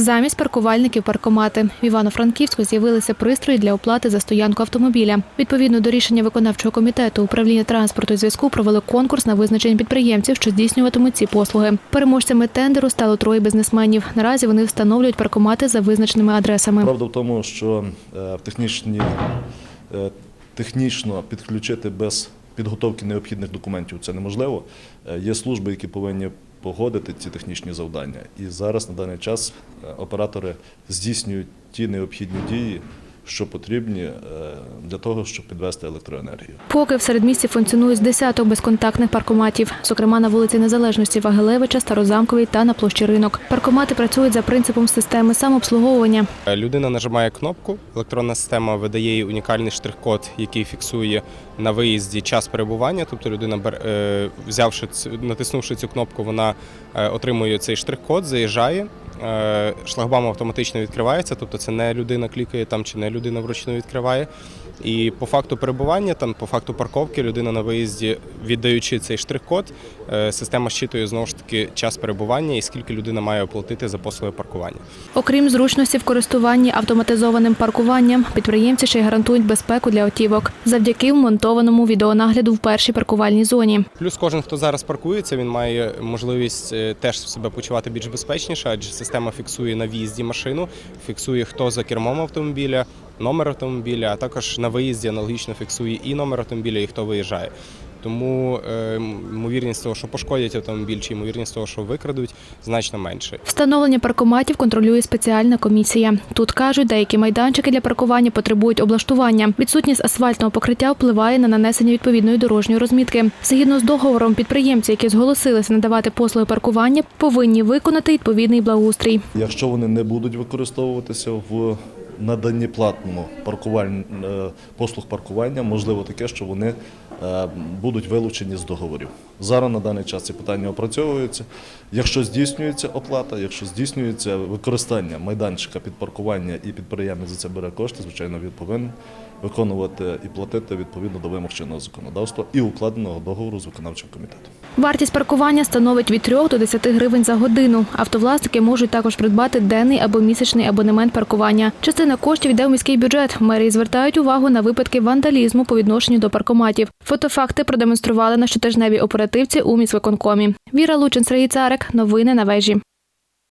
Замість паркувальників паркомати. В Івано-Франківську з'явилися пристрої для оплати за стоянку автомобіля. Відповідно до рішення виконавчого комітету управління транспорту і зв'язку провели конкурс на визначення підприємців, що здійснюватимуть ці послуги. Переможцями тендеру стало троє бізнесменів. Наразі вони встановлюють паркомати за визначеними адресами. Правда в тому, що е, технічні, е, технічно підключити без підготовки необхідних документів це неможливо. Е, Є служби, які повинні погодити ці технічні завдання. І зараз на даний час е, оператори здійснюють ті необхідні дії, що потрібні е, для того, щоб підвести електроенергію. Поки в середмісті функціонує з десяток безконтактних паркоматів, зокрема на вулиці Незалежності Вагилевича, Старозамковій та на площі ринок. Паркомати працюють за принципом системи самообслуговування. Е, Людина нажимає кнопку, електронна система видає їй унікальний штрих-код, який фіксує на виїзді час перебування. Тобто людина, бер- е, взявши цю- натиснувши цю кнопку, вона отримує цей штрих-код, заїжджає. Е, Шлагбаум автоматично відкривається, тобто це не людина клікає там чи не людина вручну відкриває. І по факту перебування, там по факту парковки, людина на виїзді, віддаючи цей штрих-код, е, система щитує знову ж таки час перебування і скільки людина має оплатити за послуги паркування. Окрім зручності в користуванні автоматизованим паркуванням, підприємці ще й гарантують безпеку для автівок завдяки вмонтованому відеонагляду в першій паркувальній зоні. Плюс кожен, хто зараз паркується, він має можливість е, теж себе почувати більш безпечніше, адже система фіксує на в'їзді машину, фіксує хто за кермом автомобіля, номер автомобіля, а також на виїзді аналогічно фіксує і номер автомобіля, і хто виїжджає. Тому е, ймовірність того, що пошкодять автомобіль, чи ймовірність того, що викрадуть, значно менше. Встановлення паркоматів контролює спеціальна комісія. Тут кажуть, деякі майданчики для паркування потребують облаштування. Відсутність асфальтного покриття впливає на нанесення відповідної дорожньої розмітки. Згідно з договором, підприємці, які зголосилися надавати послуги паркування, повинні виконати відповідний благоустрій. Якщо вони не будуть використовуватися в наданні платному паркувань, е, послуг паркування, можливо таке, що вони е, будуть вилучені з договорів. Зараз на даний час ці питання опрацьовуються. Якщо здійснюється оплата, якщо здійснюється використання майданчика під паркування і підприємець за це бере кошти, звичайно, він повинен виконувати і платити відповідно до вимог чинного законодавства і укладеного договору з виконавчим комітетом. Вартість паркування становить від 3 до 10 гривень за годину. Автовласники можуть також придбати денний або місячний абонемент паркування. Частина коштів йде в міський бюджет. Мерії звертають увагу на випадки вандалізму по відношенню до паркоматів. Фотофакти продемонстрували на щотижневій оперативці у міськвиконкомі. Віра Лучин, Сергій Царик. Новини на вежі.